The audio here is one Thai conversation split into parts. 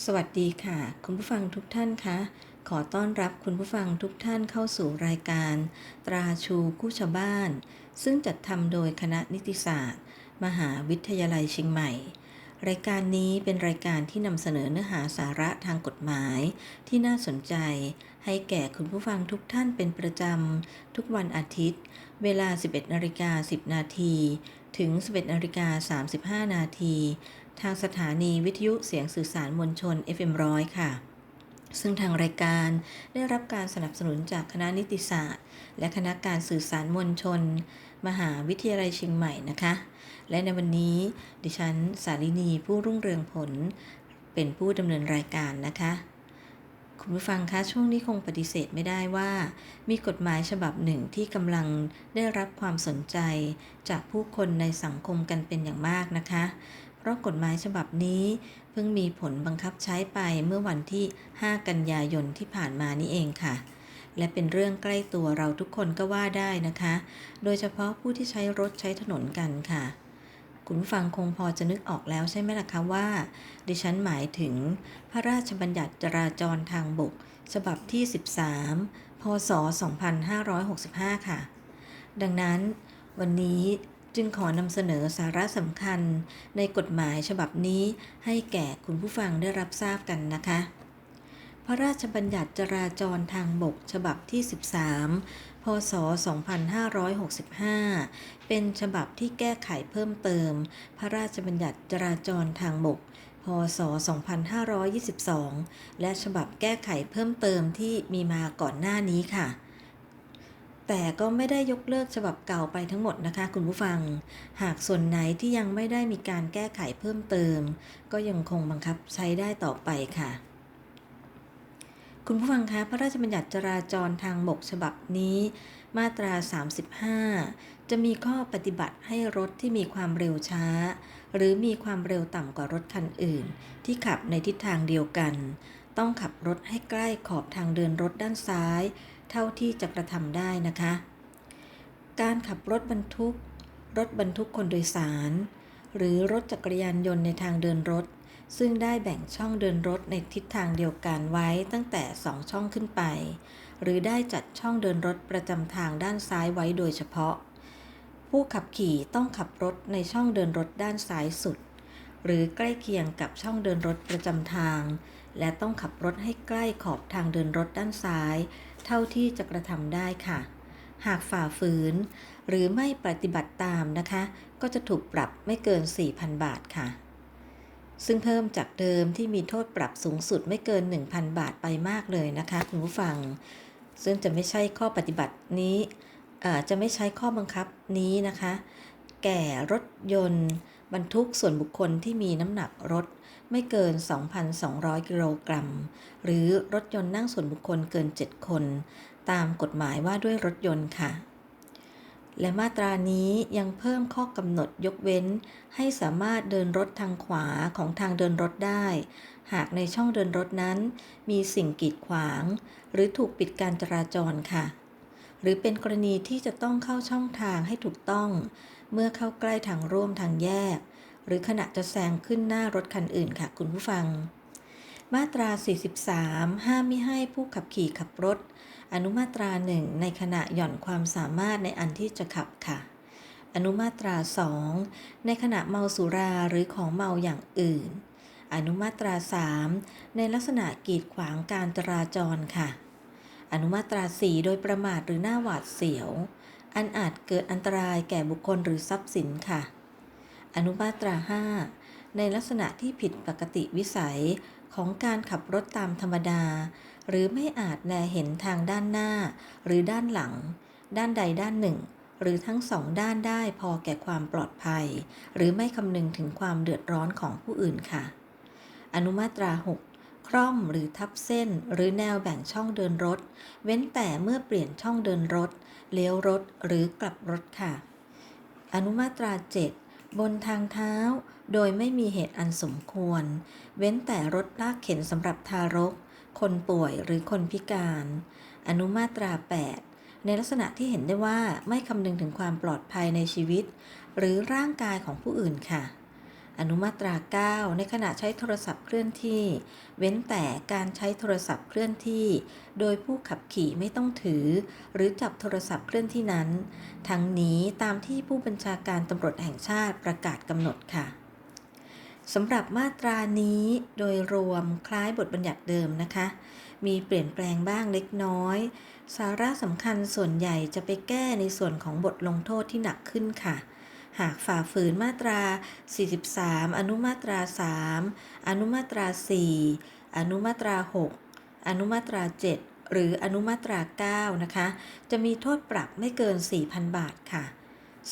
สวัสดีค่ะ คุณผู้ฟังทุกท่านคะ ขอต้อนรับคุณผู้ฟังทุกท่านเข้าสู่รายการ ตราชูคู่ชาวบ้าน ซึ่งจัดทำโดยคณะนิติศาสตร์ มหาวิทยาลัยเชียงใหม่ รายการนี้เป็นรายการที่นำเสนอเนื้อหาสาระทางกฎหมาย ที่น่าสนใจ ให้แก่คุณผู้ฟังทุกท่านเป็นประจำ ทุกวันอาทิตย์ เวลา 11นาฬิกา10 นาทีถึง 11นาฬิกา35 นาที ทางสถานีวิทยุเสียงสื่อสารมวลชน FM ร้อยค่ะ ซึ่งทางรายการได้รับการสนับสนุนจากคณะนิติศาสตร์ และคณะการสื่อสารมวลชน มหาวิทยาลัยเชียงใหม่นะคะ และในวันนี้ดิฉันสาลินีผู้รุ่งเรืองผล เป็นผู้ดำเนินรายการนะคะคุณผู้ฟังคะช่วงนี้คงปฏิเสธไม่ได้ว่า มีกฎหมายฉบับหนึ่งที่กำลังได้รับความสนใจจากผู้คนในสังคมกันเป็นอย่างมากนะคะ เพราะกฎหมายฉบับนี้เพิ่งมีผลบังคับใช้ไปเมื่อวันที่ 5 กันยายนที่ผ่านมานี่เองค่ะ และเป็นเรื่องใกล้ตัวเราทุกคนก็ว่าได้นะคะ โดยเฉพาะผู้ที่ใช้รถใช้ถนนกันค่ะ คุณฟังคงพอจะนึกออกแล้วใช่ไหมล่ะคะว่า ดิฉันหมายถึงพระราชบัญญัติจราจรทางบก ฉบับที่ 13 พศ 2565 ค่ะ ดังนั้นวันนี้ จึงขอนำเสนอสาระสำคัญในกฎหมายฉบับนี้ให้แก่คุณผู้ฟังได้รับทราบกันนะคะ พระราชบัญญัติจราจรทางบกฉบับที่ 13 พศ 2565 เป็นฉบับที่แก้ไขเพิ่มเติม พระราชบัญญัติจราจรทางบก พศ 2522 และฉบับแก้ไขเพิ่มเติมที่มีมาก่อนหน้านี้ค่ะ แต่ก็ไม่ได้ยกเลิกฉบับเก่าไปทั้งหมดนะคะ คุณผู้ฟัง หากส่วนไหนที่ยังไม่ได้มีการแก้ไขเพิ่มเติม ก็ยังคงบังคับใช้ได้ต่อไปค่ะ คุณผู้ฟังคะ พระราชบัญญัติจราจรทางบกฉบับนี้ มาตรา 35 จะมีข้อปฏิบัติให้รถที่มีความเร็วช้า หรือมีความเร็วต่ำกว่ารถคันอื่น ที่ขับในทิศทางเดียวกัน ต้องขับรถให้ใกล้ขอบทางเดินรถด้านซ้าย เท่าที่จะกระทำได้นะคะ การขับรถบรรทุก รถบรรทุกคนโดยสาร หรือรถจักรยานยนต์ในทางเดินรถ ซึ่งได้แบ่งช่องเดินรถในทิศทางเดียวกันไว้ตั้งแต่ 2 ช่องขึ้นไป หรือได้จัดช่องเดินรถประจำทางด้านซ้ายไว้โดยเฉพาะ ผู้ขับขี่ต้องขับรถในช่องเดินรถด้านซ้ายสุด หรือใกล้เคียงกับช่องเดินรถประจำทางและต้องขับรถให้ใกล้ขอบทางเดินรถด้านซ้าย เท่าที่จะกระทำได้ค่ะ หากฝ่าฝืน หรือไม่ปฏิบัติตามนะคะ ก็จะถูกปรับไม่เกิน 4,000 บาทค่ะ ซึ่งเพิ่มจากเดิมที่มีโทษปรับสูงสุดไม่เกิน 1,000 บาทไปมากเลยนะคะคุณผู้ฟัง ซึ่งจะไม่ใช่ข้อปฏิบัตินี้จะไม่ใช้ข้อบังคับนี้นะคะ แก่รถยนต์ บรรทุกส่วนบุคคลที่มีน้ำหนักรถ ไม่เกิน 2,200 กิโลกรัม หรือรถยนต์นั่งส่วนบุคคลเกิน 7 คน ตามกฎหมายว่าด้วยรถยนต์ค่ะ และมาตรานี้ยังเพิ่มข้อกำหนดยกเว้น ให้สามารถเดินรถทางขวาของทางเดินรถได้ หากในช่องเดินรถนั้น มีสิ่งกีดขวาง หรือถูกปิดการจราจรค่ะ หรือเป็นกรณีที่จะต้องเข้าช่องทางให้ถูกต้อง เมื่อเข้าใกล้ทางร่วมทางแยก หรือขณะจะแซงขึ้นหน้ารถคันอื่นค่ะคุณผู้ฟัง มาตรา 43 ห้ามไม่ให้ผู้ขับขี่ขับรถ อนุมาตราหนึ่งในขณะหย่อนความสามารถในอันที่จะขับค่ะ อนุมาตรา 2 ในขณะเมาสุราหรือของเมาอย่างอื่น อนุมาตรา 3 ในลักษณะกีดขวางการจราจรค่ะ อนุมาตรา 4 โดยประมาทหรือหน้าหวาดเสียวอันอาจเกิดอันตรายแก่บุคคลหรือทรัพย์สินค่ะ อนุมาตรา 5 ในลักษณะที่ผิดปกติวิสัยของการขับรถตามธรรมดา หรือไม่อาจแลเห็นทางด้านหน้า หรือด้านหลัง ด้านใดด้านหนึ่ง หรือทั้งสองด้านได้พอแก่ความปลอดภัย หรือไม่คำนึงถึงความเดือดร้อนของผู้อื่นค่ะ อนุมาตรา 6คร่อมหรือทับเส้นหรือแนวแบ่งช่องเดินรถ เว้นแต่เมื่อเปลี่ยนช่องเดินรถ เลี้ยวรถหรือกลับรถค่ะ อนุมาตรา 7 บนทางเท้า โดยไม่มีเหตุอันสมควร เว้นแต่รถลากเข็นสำหรับทารก คนป่วยหรือคนพิการ อนุมาตรา 8 ในลักษณะที่เห็นได้ว่าไม่คำนึงถึงความปลอดภัยในชีวิต หรือร่างกายของผู้อื่นค่ะ อนุมาตรา 9 ในขณะใช้โทรศัพท์เคลื่อนที่ เว้นแต่การใช้โทรศัพท์เคลื่อนที่ โดยผู้ขับขี่ไม่ต้องถือ หรือจับโทรศัพท์เคลื่อนที่นั้น ทั้งนี้ตามที่ผู้บัญชาการตำรวจแห่งชาติประกาศกำหนดค่ะสำหรับมาตรานี้โดยรวมคล้ายบทบัญญัติเดิมนะคะ มีเปลี่ยนแปลงบ้างเล็กน้อย สาระสำคัญส่วนใหญ่จะไปแก้ในส่วนของบทลงโทษที่หนักขึ้นค่ะ หากฝ่าฝืนมาตรา 43 อนุมาตรา 3 อนุมาตรา 4 อนุมาตรา 6 อนุมาตรา 7 หรืออนุมาตรา 9 นะคะ จะมีโทษปรับไม่เกิน 4,000 บาทค่ะ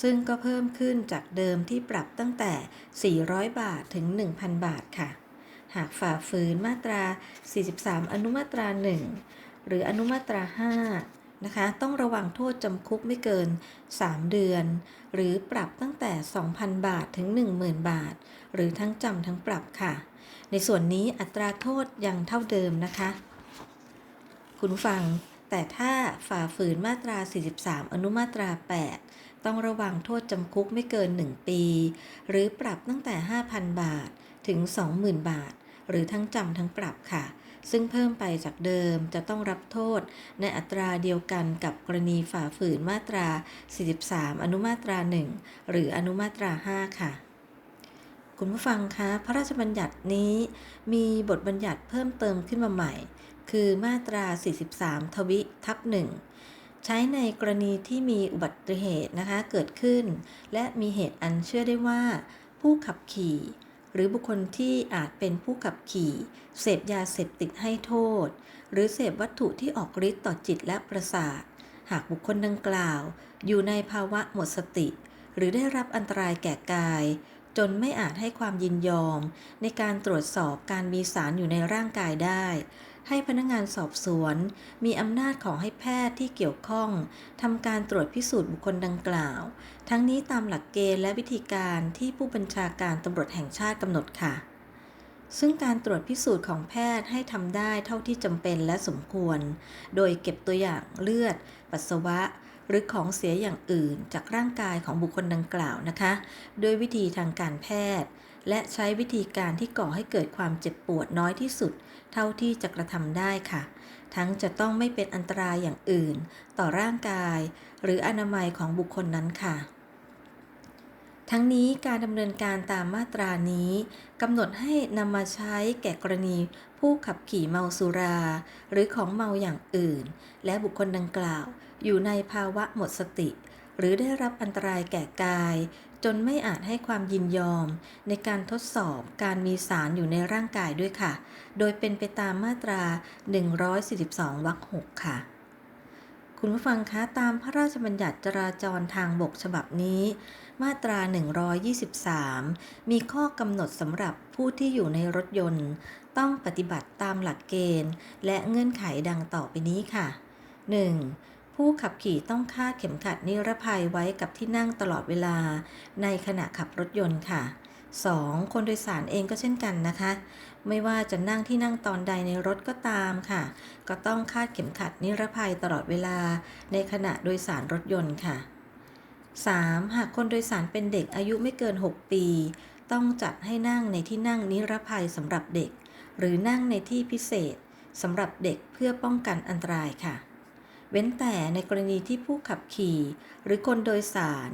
ซึ่งก็เพิ่มขึ้นจากเดิมที่ปรับตั้งแต่ 400 บาทถึง 1,000 บาทค่ะ หากฝ่าฝืนมาตรา 43 อนุมาตรา 1 หรืออนุมาตรา 5นะคะ ต้องระวังโทษจำคุกไม่เกิน 3 เดือน หรือปรับตั้งแต่ 2,000 บาทถึง 10,000 บาท หรือทั้งจำทั้งปรับค่ะ ในส่วนนี้อัตราโทษยังเท่าเดิมนะคะ คุณฟัง แต่ถ้าฝ่าฝืนมาตรา 43 อนุมาตรา 8 ต้องระวังโทษจำคุกไม่เกิน 1 ปี หรือปรับตั้งแต่ 5,000 บาทถึง 20,000 บาท หรือทั้งจำทั้งปรับค่ะ ซึ่งเพิ่มไปจากเดิมจะต้องรับโทษในอัตราเดียวกันกับกรณีฝ่าฝืนมาตรา 43 อนุมาตรา 1 หรืออนุมาตรา 5 ค่ะคุณผู้ฟังคะพระราชบัญญัตินี้มีบทบัญญัติเพิ่มเติมขึ้นมาใหม่ คือมาตรา 43 ทวิทับหนึ่งใช้ในกรณีที่มีอุบัติเหตุนะคะเกิดขึ้น และมีเหตุอันเชื่อได้ว่า ผู้ขับขี่ หรือบุคคลที่อาจเป็นผู้ขับขี่ เสพยาเสพติดให้โทษ หรือเสพวัตถุที่ออกฤทธิ์ต่อจิตและประสาท หากบุคคลดังกล่าว อยู่ในภาวะหมดสติ หรือได้รับอันตรายแก่กาย จนไม่อาจให้ความยินยอม ในการตรวจสอบการมีสารอยู่ในร่างกายได้ ให้พนักงานสอบสวน มีอำนาจของให้แพทย์ที่เกี่ยวข้องทำการตรวจพิสูจน์บุคคลดังกล่าว ทั้งนี้ตามหลักเกณฑ์และวิธีการที่ผู้บัญชาการตำรวจแห่งชาติกำหนดค่ะ ซึ่งการตรวจพิสูจน์ของแพทย์ให้ทำได้เท่าที่จำเป็นและสมควร โดยเก็บตัวอย่างเลือด ปัสสาวะหรือของเสียอย่างอื่นจากร่างกายของบุคคลดังกล่าวนะคะโดยวิธีทางการแพทย์ และใช้วิธีการที่ก่อให้เกิดความเจ็บปวดน้อยที่สุด เท่าที่จะกระทำได้ค่ะ ทั้งจะต้องไม่เป็นอันตรายอย่างอื่น ต่อร่างกาย หรืออนามัยของบุคคลนั้นค่ะ ทั้งนี้การดำเนินการตามมาตรานี้กำหนดให้นำมาใช้แก่กรณีผู้ขับขี่เมาสุรา หรือของเมาอย่างอื่น และบุคคลดังกล่าวอยู่ในภาวะหมดสติ หรือได้รับอันตรายแก่กาย จนไม่อาจให้ความยินยอม ในการทดสอบการมีสารอยู่ในร่างกายด้วยค่ะ โดยเป็นไปตามมาตรา 142วรรค6ค่ะ คุณผู้ฟังคะตามพระราชบัญญัติจราจรทางบกฉบับนี้ มาตรา 123 มีข้อกำหนดสำหรับผู้ที่อยู่ในรถยนต์ ต้องปฏิบัติตามหลักเกณฑ์ และเงื่อนไขดังต่อไปนี้ค่ะ 1. ผู้ขับขี่ต้องคาดเข็มขัดนิรภัยไว้กับที่นั่งตลอดเวลา ในขณะขับรถยนต์ค่ะ 2. คนโดยสารเองก็เช่นกันนะคะ ไม่ว่าจะนั่งที่นั่งตอนใดในรถก็ตามค่ะ ก็ต้องคาดเข็มขัดนิรภัยตลอดเวลา ในขณะโดยสารรถยนต์ค่ะ 3. หากคนโดยสารเป็นเด็กอายุไม่เกิน 6 ปี ต้องจัดให้นั่งในที่นั่งนิรภัยสำหรับเด็ก หรือนั่งในที่พิเศษสำหรับเด็กเพื่อป้องกันอันตรายค่ะ เว้นแต่ในกรณีที่ผู้ขับขี่ หรือคนโดยสาร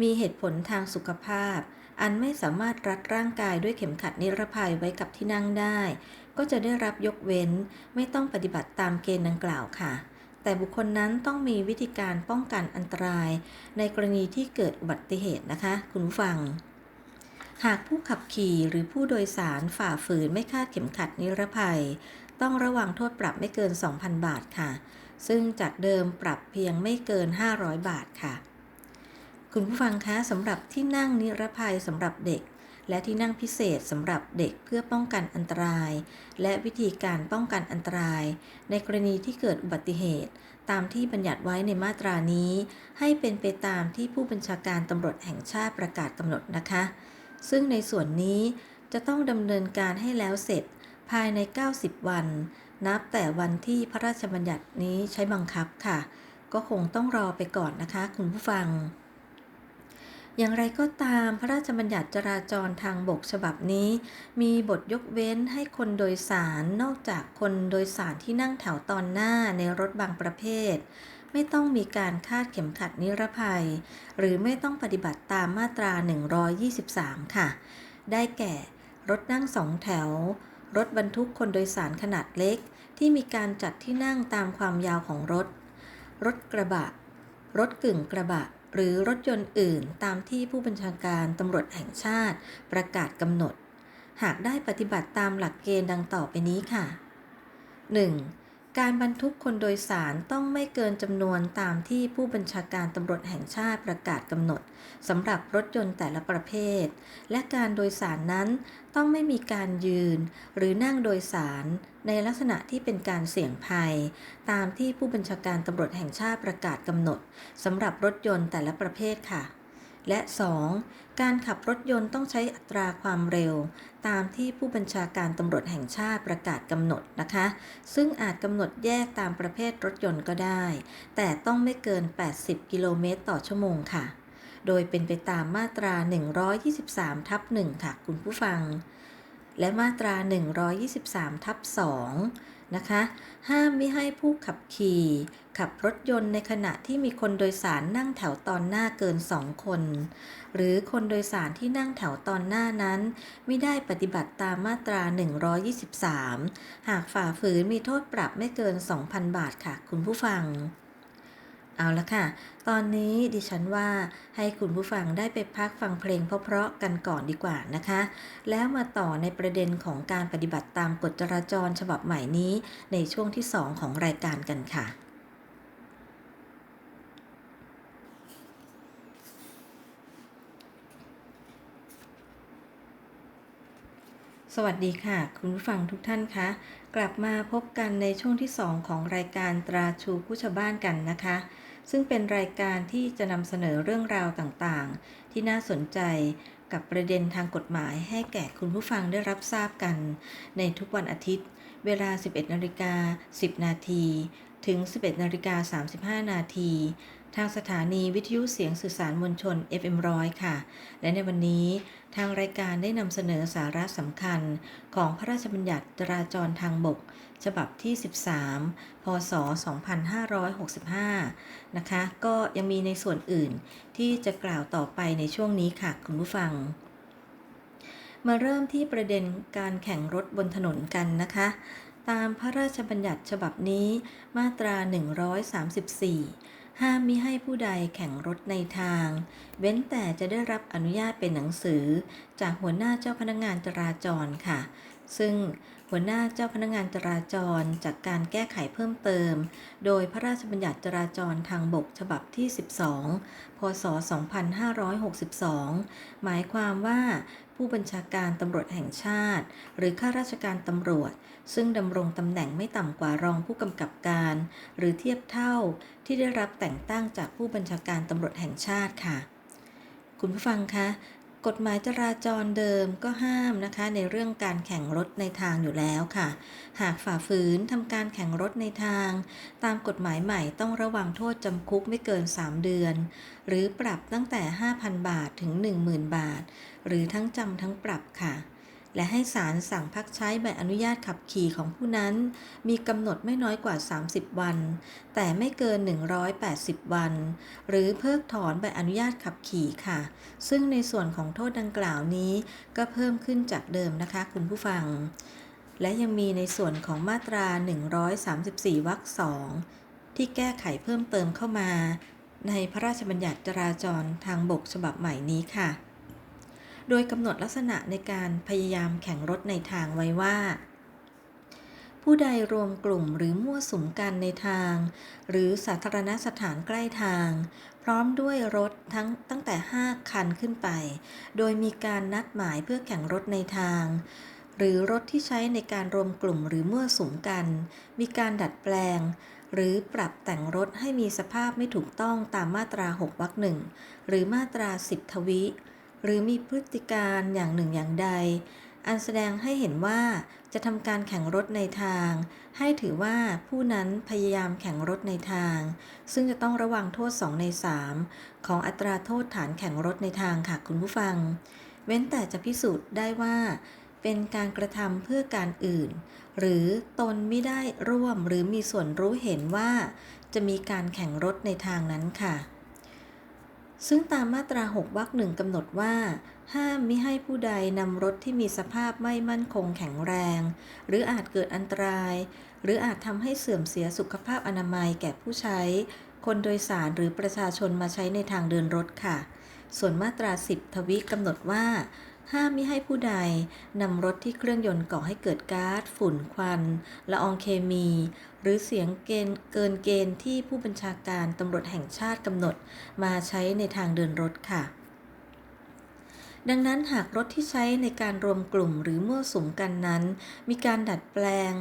มีเหตุผลทางสุขภาพ อันไม่สามารถรัดร่างกายด้วยเข็มขัดนิรภัยไว้กับที่นั่งได้ ก็จะได้รับยกเว้น ไม่ต้องปฏิบัติตามเกณฑ์ดังกล่าวค่ะ แต่บุคคลนั้นต้องมีวิธีการป้องกันอันตราย ในกรณีที่เกิดอุบัติเหตุนะคะ คุณผู้ฟังหากผู้ขับขี่หรือผู้โดยสารฝ่าฝืนไม่คาดเข็มขัดนิรภัย ต้องระวังโทษปรับไม่เกิน 2,000 บาทค่ะ ซึ่งจากเดิมปรับเพียงไม่เกิน 500 บาทค่ะ คุณผู้ฟังคะสำหรับที่นั่งนิรภัยสำหรับเด็ก และที่นั่งพิเศษสำหรับเด็กเพื่อป้องกันอันตราย และวิธีการป้องกันอันตราย ในกรณีที่เกิดอุบัติเหตุ ตามที่บัญญัติไว้ในมาตรานี้ ให้เป็นไปตามที่ผู้บัญชาการตำรวจแห่งชาติประกาศกำหนดนะคะ ซึ่งในส่วนนี้จะต้องดำเนินการให้แล้วเสร็จภายใน 90 วัน นับแต่วันที่พระราชบัญญัตินี้ใช้บังคับค่ะ ก็คงต้องรอไปก่อนนะคะคุณผู้ฟัง อย่างไรก็ตามพระราชบัญญัติจราจรทางบกฉบับนี้ มีบทยกเว้นให้คนโดยสารนอกจากคนโดยสารที่นั่งแถวตอนหน้าในรถบางประเภท ไม่ต้องมีการคาดเข็มขัดนิรภัย หรือไม่ต้องปฏิบัติตามมาตรา 123 ค่ะ ได้แก่รถนั่งสองแถว รถบรรทุกคนโดยสารขนาดเล็ก ที่มีการจัดที่นั่งตามความยาวของรถ รถกระบะ รถกึ่งกระบะ หรือรถยนต์อื่นตามที่ผู้บัญชาการตำรวจแห่งชาติ ประกาศกำหนด หากได้ปฏิบัติตามหลักเกณฑ์ดังต่อไปนี้ค่ะ 1. การบรรทุกคนโดยสารต้องไม่เกินจำนวนตามที่ผู้บัญชาการตำรวจแห่งชาติประกาศกำหนดสำหรับรถยนต์แต่ละประเภท และการโดยสารนั้นต้องไม่มีการยืน หรือนั่งโดยสารในลักษณะที่เป็นการเสี่ยงภัย ตามที่ผู้บัญชาการตำรวจแห่งชาติประกาศกำหนดสำหรับรถยนต์แต่ละประเภทค่ะ และ 2. การขับรถยนต์ต้องใช้อัตราความเร็ว ตามที่ผู้บัญชาการตำรวจแห่งชาติประกาศกำหนดนะคะ ซึ่งอาจกำหนดแยกตามประเภทรถยนต์ก็ได้ แต่ต้องไม่เกิน 80 กิโลเมตรต่อชั่วโมงค่ะ โดยเป็นไปตามมาตรา 123 ทับ1ค่ะคุณผู้ฟัง และมาตรา 123 ทับ2 นะคะ ห้ามไม่ให้ผู้ขับขี่ ขับรถยนต์ในขณะที่มีคนโดยสารนั่งแถวตอนหน้าเกิน2คน หรือคนโดยสารที่นั่งแถวตอนหน้านั้น ไม่ได้ปฏิบัติตามมาตรา 123 หากฝ่าฝืนมีโทษปรับไม่เกิน 2,000 บาทค่ะคุณผู้ฟัง เอาละค่ะ ตอนนี้ดิฉันว่าให้คุณผู้ฟังได้ไปพักฟังเพลงเพราะๆกันก่อนดีกว่านะคะ แล้วมาต่อในประเด็นของการปฏิบัติตามกฎจราจรฉบับใหม่นี้ในช่วงที่ 2 ของรายการกันค่ะสวัสดีค่ะ คุณผู้ฟังทุกท่านคะ กลับมาพบกันในช่วงที่ 2 ของรายการตราชูผู้ชาวบ้านกันนะคะ ซึ่งเป็นรายการที่จะนำเสนอเรื่องราวต่างๆ ที่น่าสนใจกับประเด็นทางกฎหมายให้แก่คุณผู้ฟังได้รับทราบกัน ในทุกวันอาทิตย์ เวลา 11นาฬิกา10 นาทีถึง 11นาฬิกา35 นาทีทางสถานีวิทยุเสียงสื่อสารมวลชน FM 100ค่ะ และในวันนี้ทางรายการได้นำเสนอสาระสำคัญของพระราชบัญญัติจราจรทางบก ฉบับที่ 13 พศ 2565 นะคะ ก็ยังมีในส่วนอื่นที่จะกล่าวต่อไปในช่วงนี้ค่ะ คุณผู้ฟัง มาเริ่มที่ประเด็นการแข่งรถบนถนนกันนะคะ ตามพระราชบัญญัติฉบับนี้มาตรา 134ห้ามมิให้ผู้ใดแข่งรถในทาง เว้นแต่จะได้รับอนุญาตเป็นหนังสือ จากหัวหน้าเจ้าพนักงานจราจรค่ะ ซึ่ง หัวหน้าเจ้าพนักงานจราจรจากการแก้ไขเพิ่มเติม โดยพระราชบัญญัติจราจรทางบกฉบับที่ 12 พศ 2562 หมายความว่าผู้บัญชาการตำรวจแห่งชาติ หรือข้าราชการตำรวจ ซึ่งดำรงตำแหน่งไม่ต่ำกว่ารองผู้กำกับการ หรือเทียบเท่าที่ได้รับแต่งตั้งจากผู้บัญชาการตำรวจแห่งชาติค่ะ คุณผู้ฟังคะ กฎหมายจราจรเดิมก็ห้ามนะคะในเรื่องการแข่งรถในทางอยู่แล้วค่ะ หากฝ่าฝืนทำการแข่งรถในทาง ตามกฎหมายใหม่ต้องระวังโทษจำคุกไม่เกิน 3 เดือน หรือปรับตั้งแต่ 5,000 บาทถึง 10,000 บาท หรือทั้งจำทั้งปรับค่ะ และให้ศาลสั่งพักใช้ใบอนุญาตขับขี่ของผู้นั้น มีกำหนดไม่น้อยกว่า 30 วัน แต่ไม่เกิน 180 วัน หรือเพิกถอนใบอนุญาตขับขี่ค่ะ ซึ่งในส่วนของโทษดังกล่าวนี้ก็เพิ่มขึ้นจากเดิมนะคะ คุณผู้ฟัง และยังมีในส่วนของมาตรา 134วรรคสองที่แก้ไขเพิ่มเติมเข้ามา ในพระราชบัญญัติจราจรทางบกฉบับใหม่นี้ค่ะ โดยกำหนดลักษณะในการพยายามแข่งรถในทางไว้ว่า ผู้ใดรวมกลุ่มหรือมั่วสุมกันในทาง หรือสาธารณสถานใกล้ทาง พร้อมด้วยรถทั้งตั้งแต่ 5 คันขึ้นไป โดยมีการนัดหมายเพื่อแข่งรถในทางหรือรถที่ใช้ในการรวมกลุ่มหรือมั่วสุมกัน มีการดัดแปลง หรือปรับแต่งรถให้มีสภาพไม่ถูกต้องตามมาตรา 6วรรคหนึ่งหรือมาตรา 10 ทวิ หรือมีพฤติการอย่างหนึ่งอย่างใด อันแสดงให้เห็นว่าจะทำการแข่งรถในทาง ให้ถือว่าผู้นั้นพยายามแข่งรถในทาง ซึ่งจะต้องระวังโทษ 2 ใน 3 ของอัตราโทษฐานแข่งรถในทางค่ะคุณผู้ฟัง เว้นแต่จะพิสูจน์ได้ว่าเป็นการกระทำเพื่อการอื่น หรือตนไม่ได้ร่วมหรือมีส่วนรู้เห็นว่า จะมีการแข่งรถในทางนั้นค่ะ ซึ่งตามมาตรา 6วรรคหนึ่งกำหนดว่า ห้ามมิให้ผู้ใดนำรถที่มีสภาพไม่มั่นคงแข็งแรง หรืออาจเกิดอันตราย หรืออาจทำให้เสื่อมเสียสุขภาพอนามัยแก่ผู้ใช้ คนโดยสารหรือประชาชนมาใช้ในทางเดินรถค่ะ ส่วนมาตรา 10 ทวิกำหนดว่า ห้ามมิให้ผู้ใดนำรถที่เครื่องยนต์ก่อให้เกิดก๊าซฝุ่นควันละอองเคมี หรือเสียงเก,เกินเกณฑ์ที่ผู้บัญชาการตำรวจแห่งชาติกำหนด มาใช้ในทางเดินรถค่ะ ดังนั้นหากรถที่ใช้ในการรวมกลุ่มหรือมั่วสุมกันนั้น มีการดัดแปลง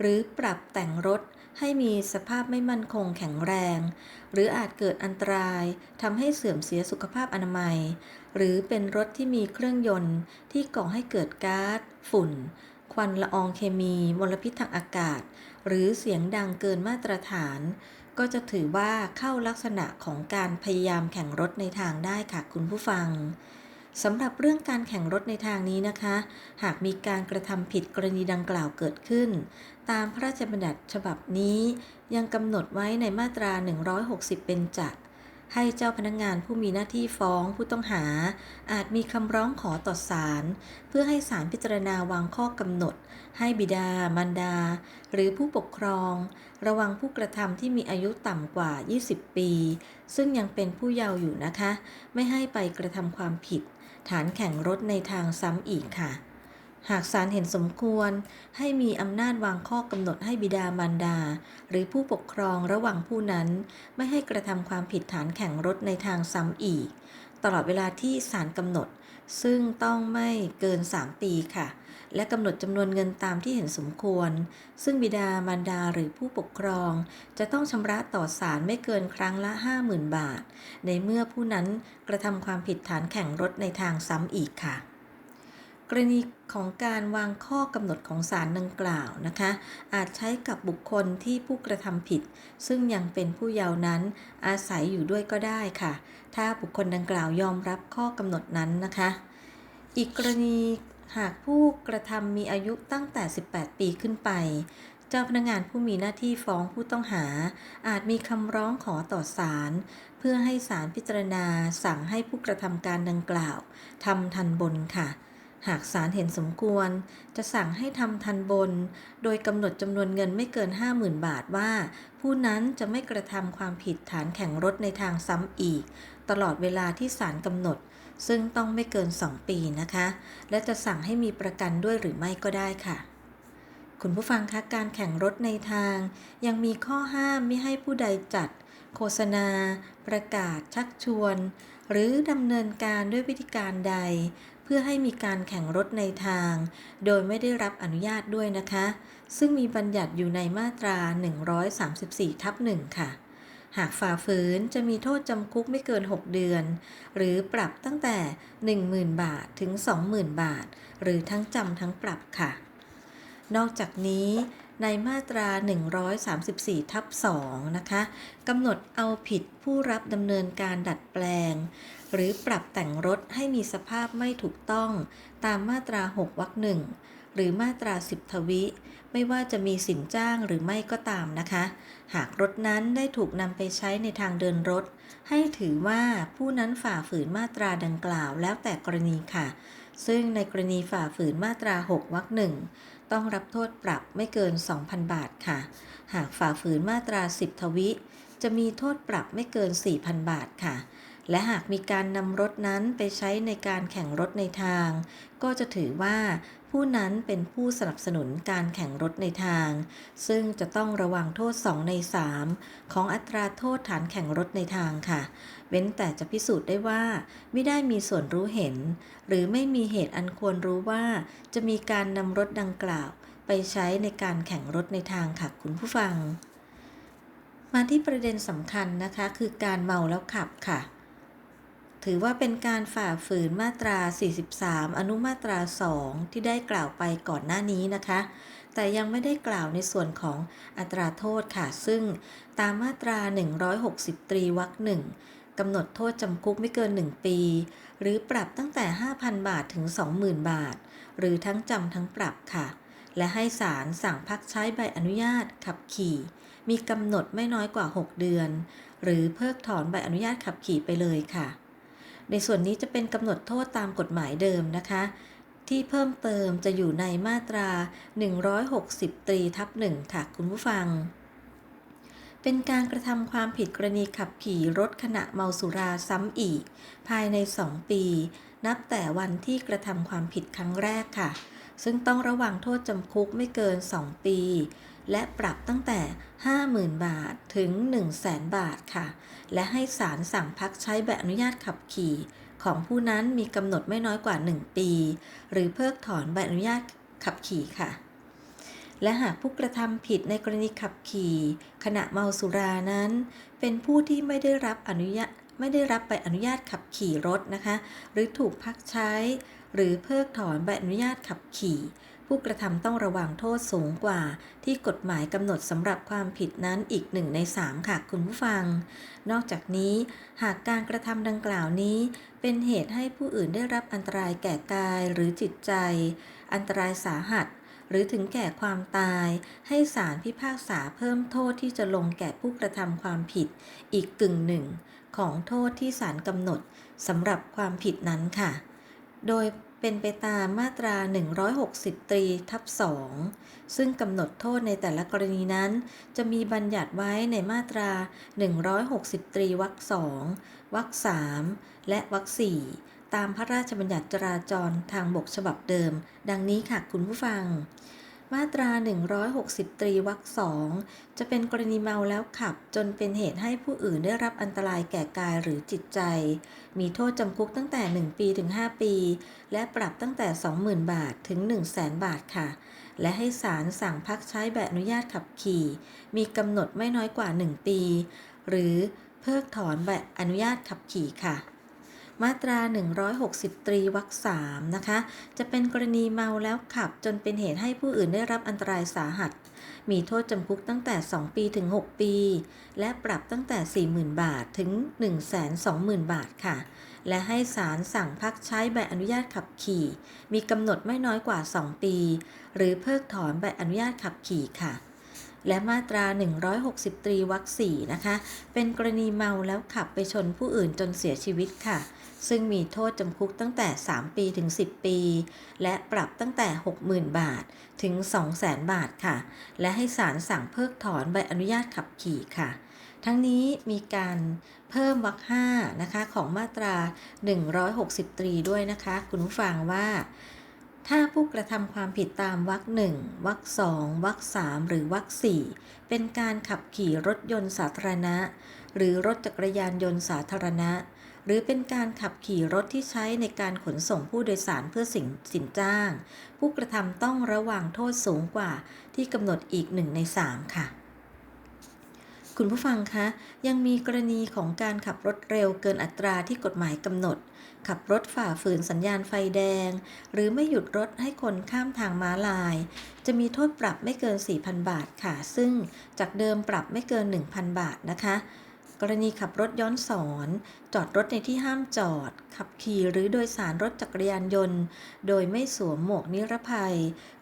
หรือปรับแต่งรถให้มีสภาพไม่มั่นคงแข็งแรง หรืออาจเกิดอันตรายทำให้เสื่อมเสียสุขภาพอนามัย หรือเป็นรถที่มีเครื่องยนต์ที่ก่อให้เกิดก๊าซฝุ่น ควันละอองเคมี มลพิษทางอากาศ หรือเสียงดังเกินมาตรฐาน ก็จะถือว่าเข้าลักษณะของการพยายามแข่งรถในทางได้ค่ะคุณผู้ฟัง สำหรับเรื่องการแข่งรถในทางนี้นะคะ หากมีการกระทำผิดกรณีดังกล่าวเกิดขึ้น ตามพระราชบัญญัติฉบับนี้ ยังกำหนดไว้ในมาตรา 160 เป็นจักให้เจ้าพนักงงานผู้มีหน้าที่ฟ้องผู้ต้องหา อาจมีคำร้องขอต่อศาลเพื่อให้ศาลพิจารณาวางข้อกำหนด ให้บิดา มารดา หรือผู้ปกครอง ระวังผู้กระทำที่มีอายุต่ำกว่า 20 ปี ซึ่งยังเป็นผู้เยาว์อยู่นะคะ ไม่ให้ไปกระทำความผิด ฐานแข่งรถในทางซ้ำอีกค่ะ หากศาลเห็นสมควรให้มีอำนาจวางข้อกำหนดให้บิดามารดา หรือผู้ปกครองระหว่างผู้นั้น ไม่ให้กระทำความผิดฐานแข่งรถในทางซ้ำอีก ตลอดเวลาที่ศาลกำหนด ซึ่งต้องไม่เกิน 3 ปีค่ะ และกำหนดจำนวนเงินตามที่เห็นสมควร ซึ่งบิดามารดาหรือผู้ปกครอง จะต้องชำระต่อศาลไม่เกินครั้งละ 50,000 บาท ในเมื่อผู้นั้นกระทำความผิดฐานแข่งรถในทางซ้ำอีกค่ะ กรณีของการวางข้อกำหนดของศาลดังกล่าวนะคะ อาจใช้กับบุคคลที่ผู้กระทำผิด ซึ่งยังเป็นผู้เยาว์นั้นอาศัยอยู่ด้วยก็ได้ค่ะ ถ้าบุคคลดังกล่าวยอมรับข้อกำหนดนั้นนะคะอีกกรณี หากผู้กระทำมีอายุตั้งแต่ 18 ปีขึ้นไป เจ้าพนักงานผู้มีหน้าที่ฟ้องผู้ต้องหา อาจมีคำร้องขอต่อศาลเพื่อให้ศาลพิจารณาสั่งให้ผู้กระทำการดังกล่าวทำทันบนค่ะ หากศาลเห็นสมควร จะสั่งให้ทำทันบน โดยกำหนดจำนวนเงินไม่เกิน 50,000 บาทว่า ผู้นั้นจะไม่กระทำความผิดฐานแข่งรถในทางซ้ำอีก ตลอดเวลาที่ศาลกำหนด ซึ่งต้องไม่เกิน 2 ปีนะคะ และจะสั่งให้มีประกันด้วยหรือไม่ก็ได้ค่ะ คุณผู้ฟังคะการแข่งรถในทาง ยังมีข้อห้ามไม่ให้ผู้ใดจัด โฆษณา ประกาศ ชักชวน หรือดำเนินการด้วยวิธีการใด เพื่อให้มีการแข่งรถในทาง โดยไม่ได้รับอนุญาตด้วยนะคะ ซึ่งมีบัญญัติอยู่ในมาตรา 134ทับ1ค่ะ หากฝ่าฝืนจะมีโทษจำคุกไม่เกิน 6 เดือน หรือปรับตั้งแต่ 10,000 บาทถึง 20,000 บาท หรือทั้งจำทั้งปรับค่ะ นอกจากนี้ในมาตรา 134 ทับ 2 นะคะกำหนดเอาผิดผู้รับดำเนินการดัดแปลง หรือปรับแต่งรถให้มีสภาพไม่ถูกต้อง ตามมาตรา 6 วรรคหนึ่งหรือมาตรา 10 ทวิ ไม่ว่าจะมีสินจ้างหรือไม่ก็ตามนะคะ หากรถนั้นได้ถูกนำไปใช้ในทางเดินรถ ให้ถือว่าผู้นั้นฝ่าฝืนมาตราดังกล่าวแล้วแต่กรณีค่ะ ซึ่งในกรณีฝ่าฝืนมาตรา 6วรรคหนึ่งต้องรับโทษปรับไม่เกิน 2,000 บาทค่ะ หากฝ่าฝืนมาตรา 10 ทวิ จะมีโทษปรับไม่เกิน 4,000 บาทค่ะ และหากมีการนำรถนั้นไปใช้ในการแข่งรถในทาง ก็จะถือว่า ผู้นั้นเป็นผู้สนับสนุนการแข่งรถในทาง ซึ่งจะต้องระวังโทษ 2 ใน 3 ของอัตราโทษฐานแข่งรถในทางค่ะ เว้นแต่จะพิสูจน์ได้ว่าไม่ได้มีส่วนรู้เห็น หรือไม่มีเหตุอันควรรู้ว่าจะมีการนำรถดังกล่าว ไปใช้ในการแข่งรถในทางค่ะคุณผู้ฟัง มาที่ประเด็นสำคัญนะคะ คือการเมาแล้วขับค่ะ ถือว่าเป็นการฝ่าฝืนมาตรา 43 อนุมาตรา 2 ที่ได้กล่าวไปก่อนหน้านี้นะคะ แต่ยังไม่ได้กล่าวในส่วนของอัตราโทษค่ะ ซึ่งตามมาตรา 160ตรีวรรคหนึ่งกำหนดโทษจำคุกไม่เกิน 1 ปี หรือปรับตั้งแต่ 5,000 บาทถึง 20,000 บาท หรือทั้งจำทั้งปรับค่ะ และให้ศาลสั่งพักใช้ใบอนุญาตขับขี่ มีกำหนดไม่น้อยกว่า 6 เดือน หรือเพิกถอนใบอนุญาตขับขี่ไปเลยค่ะ ในส่วนนี้จะเป็นกำหนดโทษตามกฎหมายเดิมนะคะ ที่เพิ่มเติมจะอยู่ในมาตรา 160ตรีทับหนึ่งค่ะคุณผู้ฟัง เป็นการกระทำความผิดกรณีขับขี่รถขณะเมาสุราซ้ำอีก ภายใน 2 ปี นับแต่วันที่กระทำความผิดครั้งแรกค่ะ ซึ่งต้องระวังโทษจำคุกไม่เกิน 2 ปี และปรับตั้งแต่ 50,000 บาทถึง 100,000 บาทค่ะ และให้ศาลสั่งพักใช้ใบอนุญาตขับขี่ ของผู้นั้นมีกำหนดไม่น้อยกว่า 1 ปี หรือเพิกถอนใบอนุญาตขับขี่ค่ะ และหากผู้กระทำผิดในกรณีขับขี่ ขณะเมาสุรานั้น เป็นผู้ที่ไม่ได้รับอนุญาตไม่ได้รับใบอนุญาตขับขี่รถนะคะ หรือถูกพักใช้ หรือเพิกถอนใบอนุญาตขับขี่ ผู้กระทำต้องระวังโทษสูงกว่า ที่กฎหมายกำหนดสำหรับความผิดนั้นอีกหนึ่งใน3ค่ะคุณผู้ฟัง นอกจากนี้ หากการกระทำดังกล่าวนี้ เป็นเหตุให้ผู้อื่นได้รับอันตรายแก่กายหรือจิตใจ อันตรายสาหัสหรือถึงแก่ความตาย ให้ศาลพิพากษาเพิ่มโทษที่จะลงแก่ผู้กระทำความผิด อีกกึ่งหนึ่ง ของโทษที่ศาลกำหนดสำหรับความผิดนั้นค่ะ โดย เป็นไปตามมาตรา 160ตรีทับ2ซึ่งกำหนดโทษในแต่ละกรณีนั้น จะมีบัญญัติไว้ในมาตรา 160ตรีวรรค2วรรค3และวรรค4ตามพระราชบัญญัติจราจรทางบกฉบับเดิม ดังนี้ค่ะคุณผู้ฟัง มาตรา 160ตรีวรรคสองจะเป็นกรณีเมาแล้วขับ จนเป็นเหตุให้ผู้อื่นได้รับอันตรายแก่กายหรือจิตใจ มีโทษจำคุกตั้งแต่ 1 ปีถึง 5 ปี และปรับตั้งแต่ 20,000 บาทถึง 100,000บาทค่ะ และให้ศาลสั่งพักใช้ใบอนุญาตขับขี่ มีกำหนดไม่น้อยกว่า 1 ปี หรือเพิกถอนใบอนุญาตขับขี่ค่ะ มาตรา 160ตรีวรรคสามนะคะ จะเป็นกรณีเมาแล้วขับจนเป็นเหตุให้ผู้อื่นได้รับอันตรายสาหัส มีโทษจำคุกตั้งแต่ 2 ปีถึง 6 ปี และปรับตั้งแต่ 40,000 บาทถึง 120,000 บาทค่ะ และให้ศาลสั่งพักใช้ใบอนุญาตขับขี่ มีกำหนดไม่น้อยกว่า 2 ปี หรือเพิกถอนใบอนุญาตขับขี่ค่ะและมาตรา 160ตรีวรรคสี่นะคะ เป็นกรณีเมาแล้วขับไปชนผู้อื่นจนเสียชีวิตค่ะ ซึ่งมีโทษจำคุกตั้งแต่ 3 ปีถึง 10 ปี และปรับตั้งแต่ 60,000 บาทถึง 200,000 บาทค่ะ และให้ศาลสั่งเพิกถอนใบอนุญาตขับขี่ค่ะ ทั้งนี้มีการเพิ่มวรรค5นะคะของมาตรา 160ตรีด้วยนะคะ คุณผู้ฟังว่าถ้าผู้กระทำความผิดตามวรรคหนึ่งวรรคสองวรรคสามหรือวรรคสี่เป็นการขับขี่รถยนต์สาธารณะ หรือรถจักรยานยนต์สาธารณะ หรือเป็นการขับขี่รถที่ใช้ในการขนส่งผู้โดยสารเพื่อสินสินจ้าง ผู้กระทำต้องระวังโทษสูงกว่าที่กำหนดอีกหนึ่งในสามค่ะ คุณผู้ฟังคะ ยังมีกรณีของการขับรถเร็วเกินอัตราที่กฎหมายกำหนด ขับรถฝ่าฝืนสัญญาณไฟแดง หรือไม่หยุดรถให้คนข้ามทางม้าลาย จะมีโทษปรับไม่เกิน 4,000 บาทค่ะ ซึ่งจากเดิมปรับไม่เกิน 1,000 บาทนะคะ กรณีขับรถย้อนสอน จอดรถในที่ห้ามจอด ขับขี่หรือโดยสารรถจักรยานยนต์ โดยไม่สวมหมวกนิรภัย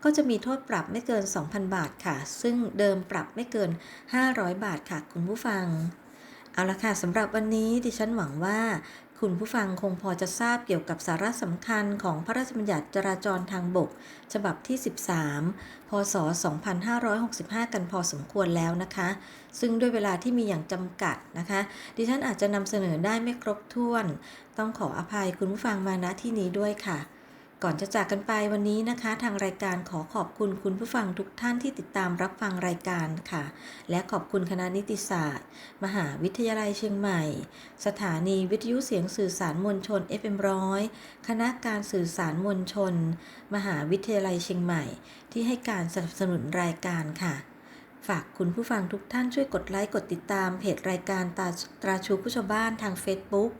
ก็จะมีโทษปรับไม่เกิน 2,000 บาทค่ะ ซึ่งเดิมปรับไม่เกิน 500 บาทค่ะคุณผู้ฟัง เอาละค่ะสำหรับวันนี้ดิฉันหวังว่า คุณผู้ฟังคงพอจะทราบเกี่ยวกับสาระสำคัญของพระราชบัญญัติจราจรทางบก ฉบับที่ 13 พศ 2565 กันพอสมควรแล้วนะคะ ซึ่งด้วยเวลาที่มีอย่างจำกัดนะคะ ดิฉันอาจจะนำเสนอได้ไม่ครบถ้วน ต้องขออภัยคุณผู้ฟังมาณที่นี้ด้วยค่ะ ก่อนจะจากกันไปวันนี้นะคะ ทางรายการขอขอบคุณคุณผู้ฟังทุกท่านที่ติดตามรับฟังรายการค่ะ และขอบคุณคณะนิติศาสตร์ มหาวิทยาลัยเชียงใหม่ สถานีวิทยุเสียงสื่อสารมวลชน FM100 คณะการสื่อสารมวลชน มหาวิทยาลัยเชียงใหม่ ที่ให้การสนับสนุนรายการค่ะฝากคุณผู้ฟังทุกท่านช่วยกดไลค์กดติดตามเพจรายการตาตราชูผู้ชาวบ้านทาง Facebook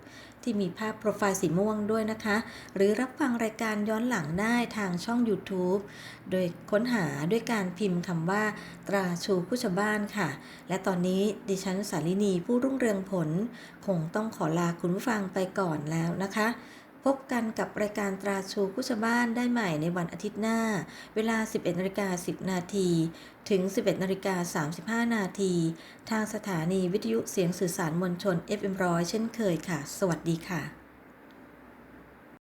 ที่มีภาพโปรไฟล์สีม่วงด้วยนะคะ หรือรับฟังรายการย้อนหลังได้ทางช่อง YouTube โดยค้นหาด้วยการพิมพ์คำว่า ตราชูผู้ชาวบ้านค่ะ และตอนนี้ดิฉันสารินีผู้รุ่งเรืองผล คงต้องขอลาคุณผู้ฟังไปก่อนแล้วนะคะ บกันกับรายการตราชูผู้ชาวบ้านได้ใหม่ในวันอาทิตย์หน้า เวลา 11นาฬิกา10 นาที ถึง 11นาฬิกา35 นาที ทางสถานีวิทยุเสียงสื่อสารมวลชน FM100 เช่นเคยค่ะ สวัสดีค่ะ